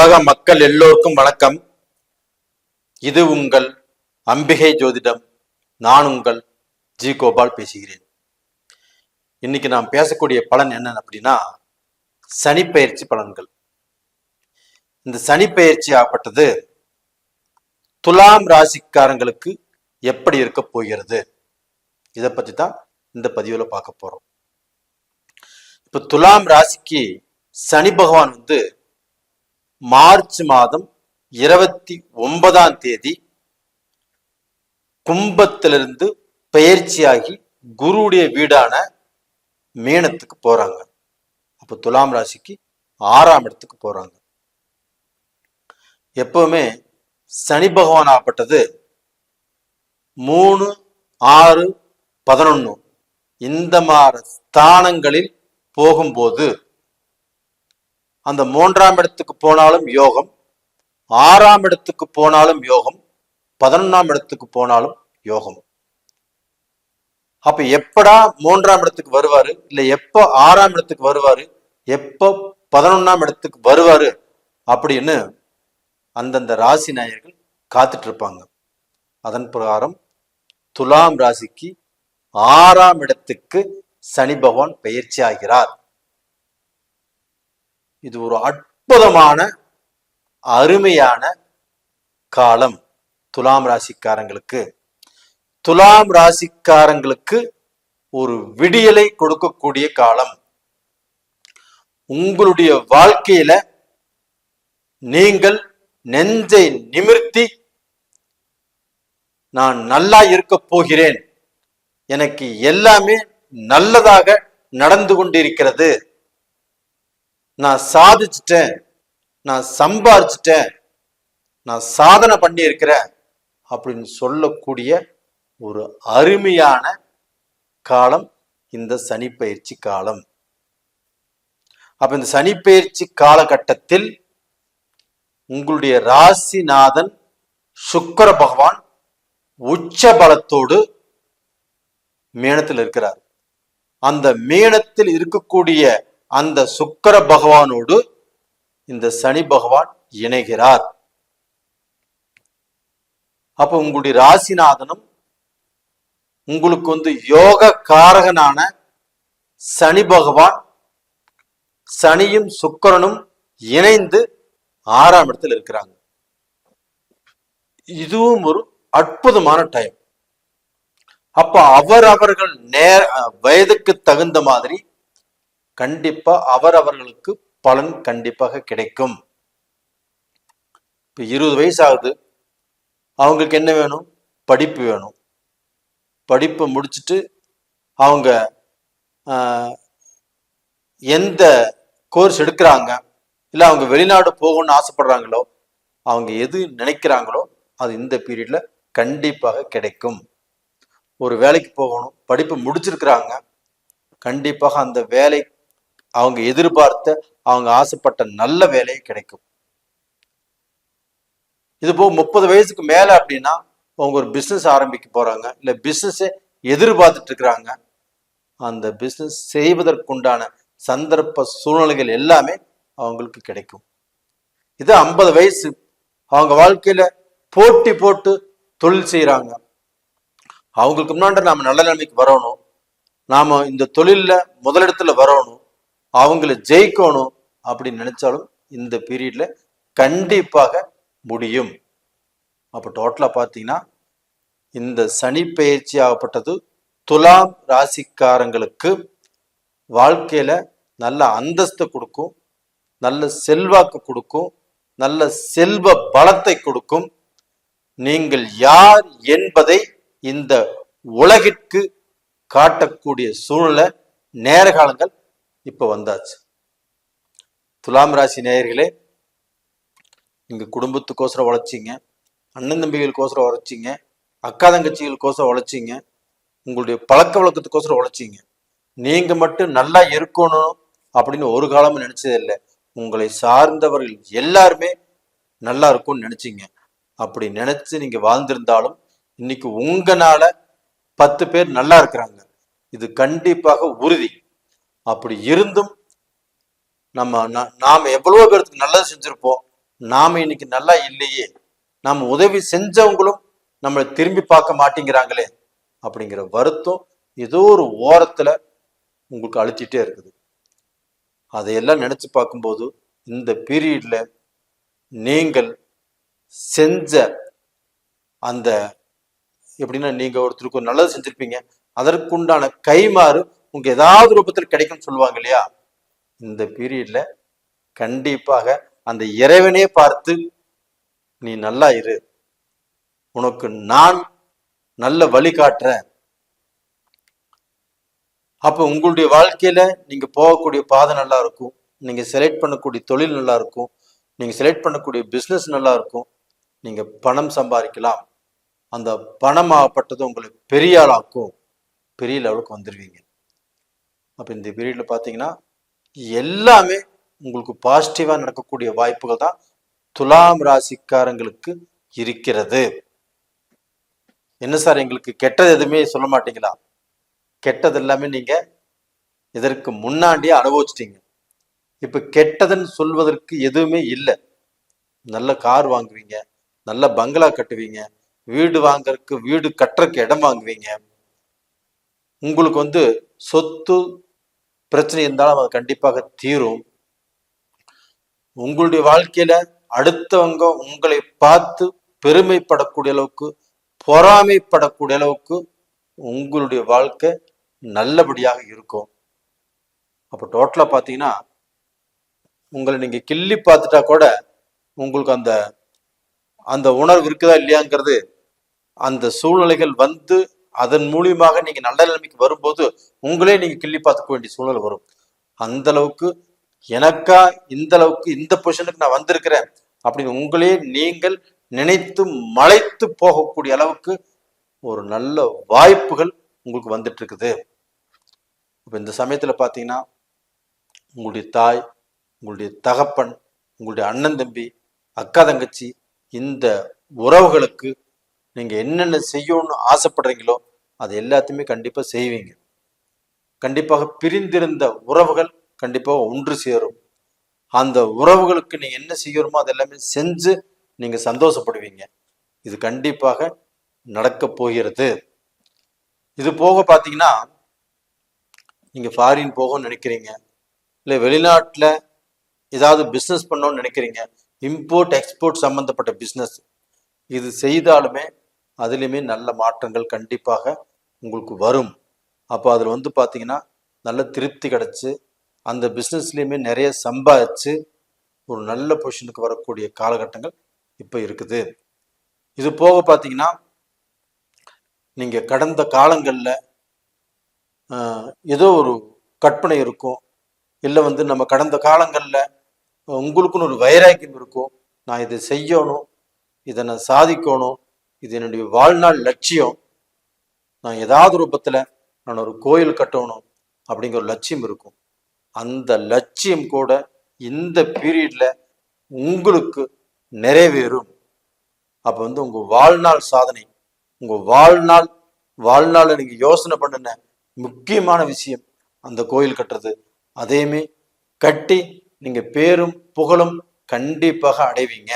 உலக மக்கள் எல்லோருக்கும் வணக்கம். இது உங்கள் அம்பிகை ஜோதிடம். நான் உங்கள் ஜி கோபால் பேசுகிறேன். இன்னைக்கு நாம் பேசக்கூடிய பலன் என்ன அப்படின்னா சனிப்பெயர்ச்சி பலன்கள். இந்த சனிப்பெயர்ச்சி ஆகப்பட்டது துலாம் ராசிக்காரங்களுக்கு எப்படி இருக்க போகிறது? இதை பத்தி தான் இந்த பதிவுல பார்க்க போறோம். இப்போ துலாம் ராசிக்கு சனி பகவான் வந்து மார்ச் மாதம் இருபத்தி ஒன்பதாம் தேதி கும்பத்திலிருந்து பயிற்சியாகி குருவுடைய வீடான மீனத்துக்கு போறாங்க. அப்ப துலாம் ராசிக்கு ஆறாம் இடத்துக்கு போறாங்க. எப்பவுமே சனி பகவான் ஆப்பட்டது மூணு ஆறு பதினொன்னு. இந்த மாதிரி ஸ்தானங்களில் போகும்போது அந்த மூன்றாம் இடத்துக்கு போனாலும் யோகம் ஆறாம் இடத்துக்கு போனாலும் யோகம் பதினொன்றாம் இடத்துக்கு போனாலும் யோகம். அப்ப எப்படா மூன்றாம் இடத்துக்கு வருவாரு? இல்ல எப்போ ஆறாம் இடத்துக்கு வருவாரு? எப்போ பதினொன்னாம் இடத்துக்கு வருவாரு? அப்படின்னு அந்தந்த ராசி நாயர்கள் காத்துட்டு இருப்பாங்க அதன் பிரகாரம் துலாம் ராசிக்கு ஆறாம் இடத்துக்கு சனி பகவான் பயிற்சி ஆகிறார் இது ஒரு அற்புதமான அருமையான காலம் துலாம் ராசிக்காரங்களுக்கு. துலாம் ராசிக்காரங்களுக்கு ஒரு விடியலை கொடுக்கக்கூடிய காலம். உங்களுடைய வாழ்க்கையில நீங்கள் நெஞ்சை நிமிர்த்தி நான் நல்லா இருக்க போகிறேன். எனக்கு எல்லாமே நல்லதாக நடந்து கொண்டிருக்கிறது. நான் சாதிச்சிட்டேன். நான் சம்பாரிச்சிட்டேன். நான் சாதனை பண்ணி இருக்கிறேன் அப்படின்னு சொல்லக்கூடிய ஒரு அருமையான காலம் இந்த சனிப்பயிற்சி காலம். அப்ப இந்த சனிப்பயிற்சி காலகட்டத்தில் உங்களுடைய ராசிநாதன் சுக்கர பகவான் உச்ச பலத்தோடு மேனத்தில் இருக்கிறார். அந்த மேனத்தில் இருக்கக்கூடிய அந்த சுக்கர பகவானோடு இந்த சனி பகவான் இணைகிறார். அப்ப உங்களுடைய ராசிநாதனும் உங்களுக்கு வந்து யோக காரகனான சனி பகவான் சனியும் சுக்கரனும் இணைந்து ஆறாம் இடத்தில் இருக்கிறாங்க. இதுவும் ஒரு அற்புதமான டைம் அப்ப அவர் அவர்கள் நேர வயதுக்கு தகுந்த மாதிரி கண்டிப்பா அவர் அவர்களுக்கு பலன் கண்டிப்பாக கிடைக்கும். இப்ப இருபது வயசு ஆகுது அவங்களுக்கு என்ன வேணும்? படிப்பு வேணும். படிப்பை முடிச்சுட்டு அவங்க ஆஹ், எந்த கோர்ஸ் எடுக்கிறாங்க? இல்லை அவங்க வெளிநாடு போகணும்னு ஆசைப்படுறாங்களோ அவங்க எது நினைக்கிறாங்களோ அது இந்த பீரியட்ல கண்டிப்பாக கிடைக்கும். ஒரு வேலைக்கு போகணும் படிப்பு முடிச்சிருக்கிறாங்க கண்டிப்பாக அந்த வேலை அவங்க எதிர்பார்த்த அவங்க ஆசைப்பட்ட நல்ல வேலை கிடைக்கும். இது போக முப்பது வயசுக்கு மேல அப்படின்னா அவங்க ஒரு பிசினஸ் ஆரம்பிக்க போறாங்க இல்ல பிசினஸை எதிர்பார்த்துட்டு இருக்கிறாங்க. அந்த பிசினஸ் செய்வதற்குண்டான சந்தர்ப்ப சூழ்நிலைகள் எல்லாமே அவங்களுக்கு கிடைக்கும். இது ஐம்பது வயசு. அவங்க வாழ்க்கையில போட்டி போட்டு தொழில் செய்யறாங்க அவங்களுக்கு முன்னாடி நாம நல்ல நிலைமைக்கு வரணும். நாம இந்த தொழில்ல முதலிடத்துல வரணும். அவங்கள ஜெயிக்கணும் அப்படின்னு நினைச்சாலும் இந்த பீரியட்ல கண்டிப்பாக முடியும். அப்போ டோட்டலா பார்த்தீங்கன்னா இந்த சனி பயிற்சி ஆகப்பட்டது துலாம் ராசிக்காரங்களுக்கு வாழ்க்கையில நல்ல அந்தஸ்து கொடுக்கும் நல்ல செல்வாக்கு கொடுக்கும் நல்ல செல்வ பலத்தை கொடுக்கும். நீங்கள் யார் என்பதை இந்த உலகிற்கு காட்டக்கூடிய சூழ்நிலை நேரகாலங்கள் இப்போ வந்தாச்சு. துலாம் ராசி நேயர்களே நீங்க குடும்பத்துக்கோசரம் உழைச்சிங்க அண்ணன் தம்பிகளுக்கோசரம் உழைச்சிங்க அக்கா தங்கச்சிகளுக்கோசரம் உழைச்சிங்க உங்களுடைய பழக்க வழக்கத்துக்கோசரம் உழைச்சிங்க நீங்க மட்டும் நல்லா இருக்கணும் அப்படின்னு ஒரு காலமும் நினைச்சதே இல்லை. உங்களை சார்ந்தவர்கள் எல்லாருமே நல்லா இருக்கும்னு நினைச்சீங்க. அப்படி நினைச்சு நீங்க வாழ்ந்திருந்தாலும் இன்னைக்கு உங்களால பத்து பேர் நல்லா இருக்கிறாங்க. இது கண்டிப்பாக உறுதி. அப்படி இருந்தும் நம்ம நாம் நாம எவ்வளவோ பேருக்கு நல்லது செஞ்சிருப்போம். நாம இன்னைக்கு நல்லா இல்லையே. நம்ம உதவி செஞ்சவங்களும் நம்மளை திரும்பி பார்க்க மாட்டேங்கிறாங்களே அப்படிங்கிற வருத்தம் ஏதோ ஒரு ஓரத்துல உங்களுக்கு அழுத்திட்டே இருக்குது. அதையெல்லாம் நினைச்சு பார்க்கும்போது இந்த பீரியட்ல நீங்கள் செஞ்ச அந்த எப்படின்னா நீங்க ஒருத்தருக்கு ஒரு நல்லது செஞ்சுருப்பீங்க. அதற்குண்டான கைமாறு உங்க ஏதாவது ரூபத்தில் கிடைக்கும்னு சொல்லுவாங்க இல்லையா? இந்த பீரியட்ல கண்டிப்பாக அந்த இறைவனே பார்த்து நீ நல்லா இரு. உனக்கு நான் நல்ல வழி காட்டுறேன். அப்ப உங்களுடைய வாழ்க்கையில நீங்க போகக்கூடிய பாதை நல்லா இருக்கும். நீங்க செலக்ட் பண்ணக்கூடிய தொழில் நல்லா இருக்கும். நீங்க செலக்ட் பண்ணக்கூடிய பிசினஸ் நல்லா இருக்கும். நீங்க பணம் சம்பாதிக்கலாம். அந்த பணமாகப்பட்டது உங்களை பெரிய ஆளாக்கும். பெரிய லெவலுக்கு வந்துடுவீங்க அப்போ இந்த பீரியடில் பார்த்தீங்கன்னா எல்லாமே உங்களுக்கு பாசிட்டிவாக நடக்கக்கூடிய வாய்ப்புகள் தான் துலாம் ராசிக்காரங்களுக்கு இருக்கிறது. என்ன சார் எங்களுக்கு கெட்டது எதுவுமே சொல்ல மாட்டீங்களா? கெட்டது எல்லாமே நீங்க இதற்கு முன்னாடியே அனுபவிச்சிட்டீங்க. இப்போ கெட்டதுன்னு சொல்வதற்கு எதுவுமே இல்லை. நல்ல கார் வாங்குவீங்க நல்ல பங்களா கட்டுவீங்க வீடு வாங்குறதுக்கு வீடு கட்டுறதுக்கு இடம் வாங்குவீங்க. உங்களுக்கு வந்து சொத்து பிரச்சனை இருந்தாலும் அது கண்டிப்பாக தீரும். உங்களுடைய வாழ்க்கையில அடுத்தவங்க உங்களை பார்த்து பெருமைப்படக்கூடிய அளவுக்கு பொறாமைப்படக்கூடிய அளவுக்கு உங்களுடைய வாழ்க்கை நல்லபடியாக இருக்கும். அப்போ டோட்டலாக பார்த்தீங்கன்னா உங்களை நீங்கள் கிள்ளி பார்த்துட்டா கூட உங்களுக்கு அந்த அந்த உணர்வு இருக்குதா இல்லையாங்கிறது அந்த சூழ்நிலைகள் வந்து அதன் மூலியமாக நீங்க நல்ல நிலைமைக்கு வரும்போது உங்களே நீங்க கிள்ளி பார்த்துக்க வேண்டிய சூழல் வரும். அந்த அளவுக்கு எனக்கா இந்த அளவுக்கு இந்த பொசிஷனுக்கு நான் வந்திருக்கிறேன் அப்படின்னு உங்களே நீங்கள் நினைத்து மலைத்து போகக்கூடிய அளவுக்கு ஒரு நல்ல வாய்ப்புகள் உங்களுக்கு வந்துட்டு இருக்குது இப்போ இந்த சமயத்தில் பார்த்தீங்கன்னா உங்களுடைய தாய் உங்களுடைய தகப்பன் உங்களுடைய அண்ணன் தம்பி அக்கா தங்கச்சி இந்த உறவுகளுக்கு நீங்கள் என்னென்ன செய்யணும்னு ஆசைப்படுறீங்களோ அது எல்லாத்தையுமே கண்டிப்பாக செய்வீங்க. கண்டிப்பாக பிரிந்திருந்த உறவுகள் கண்டிப்பாக ஒன்று சேரும். அந்த உறவுகளுக்கு நீங்கள் என்ன செய்யணுமோ அதெல்லாமே செஞ்சு நீங்கள் சந்தோஷப்படுவீங்க. இது கண்டிப்பாக நடக்க போகிறது. இது போக பார்த்தீங்கன்னா நீங்கள் ஃபாரின் போகணும்னு நினைக்கிறீங்க. இல்லை வெளிநாட்டில் ஏதாவது பிஸ்னஸ் பண்ணணும்னு நினைக்கிறீங்க. இம்போர்ட் எக்ஸ்போர்ட் சம்மந்தப்பட்ட பிஸ்னஸ் இது செய்தாலுமே அதுலேயுமே நல்ல மாற்றங்கள் கண்டிப்பாக உங்களுக்கு வரும். அப்போ அதில் வந்து பார்த்தீங்கன்னா நல்ல திருப்தி கிடச்சி அந்த பிஸ்னஸ்லேயுமே நிறைய சம்பாதிச்சு ஒரு நல்ல பொசிஷனுக்கு வரக்கூடிய காலகட்டங்கள் இப்போ இருக்குது. இது போக பார்த்தீங்கன்னா நீங்கள் கடந்த காலங்களில் ஏதோ ஒரு கற்பனை இருக்கும். இல்லை வந்து நம்ம கடந்த காலங்களில் உங்களுக்குன்னு ஒரு வைராக்கியம் இருக்கும். நான் இதை செய்யணும் இதை நான் சாதிக்கணும் இது என்னுடைய வாழ்நாள் லட்சியம். நான் ஏதாவது ரூபத்தில் நான் ஒரு கோயில் கட்டணும் அப்படிங்கிற ஒரு லட்சியம் இருக்கும். அந்த லட்சியம் கூட இந்த பீரியட்ல உங்களுக்கு நிறைவேறும். அப்போ வந்து உங்க வாழ்நாள் சாதனை உங்க வாழ்நாள் வாழ்நாளில் நீங்க யோசனை பண்ணின முக்கியமான விஷயம் அந்த கோயில் கட்டுறது. அதையுமே கட்டி நீங்க பேரும் புகழும் கண்டிப்பாக அடைவீங்க.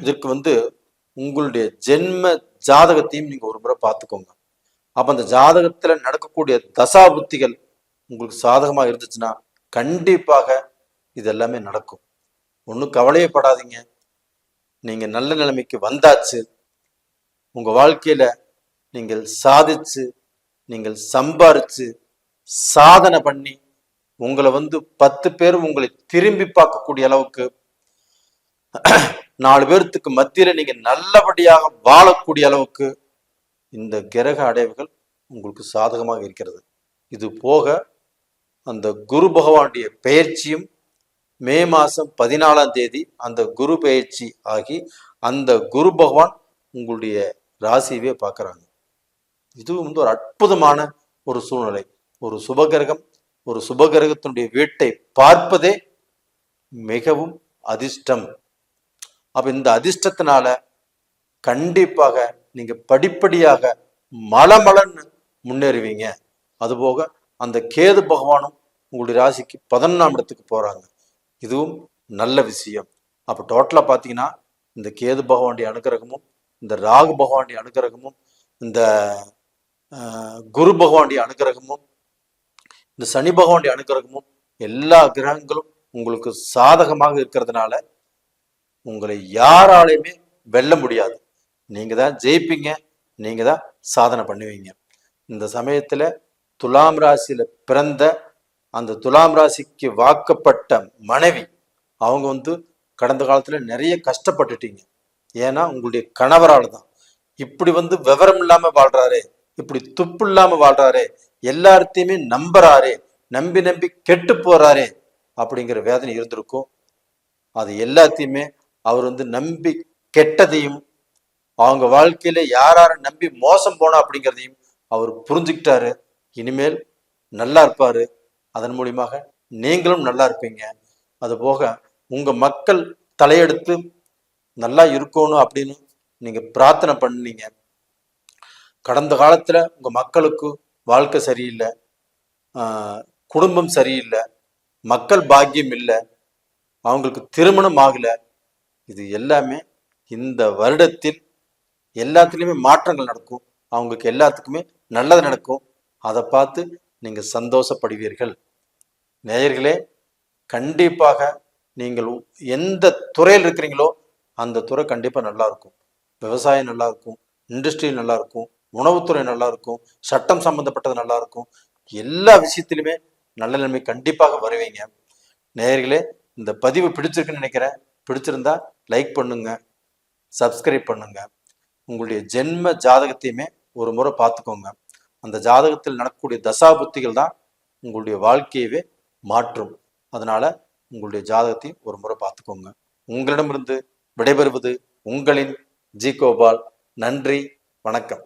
இதற்கு வந்து உங்களுடைய ஜென்ம ஜாதகத்தையும் நீங்க ஒரு முறை பார்த்துக்கோங்க. அப்ப அந்த ஜாதகத்துல நடக்கக்கூடிய தசா புத்திகள் உங்களுக்கு சாதகமா இருந்துச்சுன்னா கண்டிப்பாக இது எல்லாமே நடக்கும். ஒன்றும் கவலையே படாதீங்க. நீங்க நல்ல நிலைமைக்கு வந்தாச்சு. உங்க வாழ்க்கையில நீங்கள் சாதிச்சு நீங்கள் சம்பாரிச்சு சாதனை பண்ணி உங்களை வந்து பத்து பேர் உங்களை திரும்பி பார்க்கக்கூடிய அளவுக்கு நாலு பேர்த்துக்கு மத்தியில நீங்க நல்லபடியாக வாழக்கூடிய அளவுக்கு இந்த கிரக அடைவுகள் உங்களுக்கு சாதகமாக இருக்கிறது. இது போக அந்த குரு பகவானுடைய பெயர்ச்சியும் மே மாதம் பதினாலாம் தேதி அந்த குரு பெயர்ச்சி ஆகி அந்த குரு பகவான் உங்களுடைய ராசியவே பார்க்குறாங்க. இதுவும் வந்து ஒரு அற்புதமான ஒரு சூழ்நிலை. ஒரு சுபகிரகம் ஒரு சுபகிரகத்தினுடைய வீட்டை பார்ப்பதே மிகவும் அதிர்ஷ்டம். அப்ப இந்த அதிர்ஷ்டத்தினால கண்டிப்பாக நீங்க படிப்படியாக மலமலன்னு முன்னேறுவீங்க. அதுபோக அந்த கேது பகவானும் உங்களுடைய ராசிக்கு பதினொன்றாம் இடத்துக்கு போறாங்க. இதுவும் நல்ல விஷயம். அப்போ டோட்டலாக பார்த்தீங்கன்னா இந்த கேது பகவானுடைய அனுகிரகமும் இந்த ராகு பகவானுடைய அனுகிரகமும் இந்த குரு பகவானுடைய அனுகிரகமும் இந்த சனி பகவானுடைய அனுகிரகமும் எல்லா கிரகங்களும் உங்களுக்கு சாதகமாக இருக்கிறதுனால உங்களை யாராலையுமே வெல்ல முடியாது. நீங்க தான் ஜெயிப்பீங்க நீங்க தான் சாதனை பண்ணுவீங்க. இந்த சமயத்துல துலாம் ராசியில பிறந்த அந்த துலாம் ராசிக்கு வாக்கப்பட்ட மனைவி அவங்க வந்து கடந்த காலத்துல நிறைய கஷ்டப்பட்டுட்டீங்க. ஏன்னா உங்களுடைய கணவரால் தான். இப்படி வந்து விவரம் இல்லாம வாழ்றாரே இப்படி துப்பு இல்லாம வாழ்றாரே எல்லார்த்தையுமே நம்புறாரே நம்பி நம்பி கெட்டு போறாரே அப்படிங்கிற வேதனை இருந்திருக்கும். அது எல்லாத்தையுமே அவர் வந்து நம்பி கெட்டதையும் அவங்க வாழ்க்கையில யார் நம்பி மோசம் போனா அப்படிங்கிறதையும் அவர் புரிஞ்சுக்கிட்டாரு. இனிமேல் நல்லா இருப்பாரு. அதன் மூலியமாக நீங்களும் நல்லா இருப்பீங்க. அது போக உங்க மக்கள் தலையெடுத்து நல்லா இருக்கணும் அப்படின்னு நீங்க பிரார்த்தனை பண்ணீங்க. கடந்த காலத்துல உங்க மக்களுக்கு வாழ்க்கை சரியில்லை. குடும்பம் சரியில்லை. மக்கள் பாக்கியம் இல்லை. அவங்களுக்கு திருமணம் ஆகலை. இது எல்லாமே இந்த வருடத்தில் எல்லாத்துலேயுமே மாற்றங்கள் நடக்கும். அவங்களுக்கு எல்லாத்துக்குமே நல்லது நடக்கும். அதை பார்த்து நீங்கள் சந்தோஷப்படுவீர்கள். நேயர்களே கண்டிப்பாக நீங்கள் எந்த துறையில் இருக்கிறீங்களோ அந்த துறை கண்டிப்பாக நல்லா இருக்கும் விவசாயம் நல்லா இருக்கும் இண்டஸ்ட்ரி நல்லா இருக்கும் உணவுத்துறை நல்லா இருக்கும் சட்டம் சம்பந்தப்பட்டது நல்லா இருக்கும் எல்லா விஷயத்திலுமே நல்ல நிலைமை கண்டிப்பாக வருவீங்க. நேயர்களே இந்த பதிவு பிடிச்சிருக்குன்னு நினைக்கிறேன். பிடிச்சிருந்தா லைக் பண்ணுங்க சப்ஸ்கிரைப் பண்ணுங்க. உங்களுடைய ஜென்ம ஜாதகத்தையுமே ஒரு முறை பார்த்துக்கோங்க. அந்த ஜாதகத்தில் நடக்கக்கூடிய தசாபுத்திகள் தான் உங்களுடைய வாழ்க்கையவே மாற்றும். அதனால உங்களுடைய ஜாதகத்தையும் ஒரு முறை பார்த்துக்கோங்க. உங்களிடமிருந்து விடைபெறுவது உங்களின் ஜி கோபால். நன்றி வணக்கம்.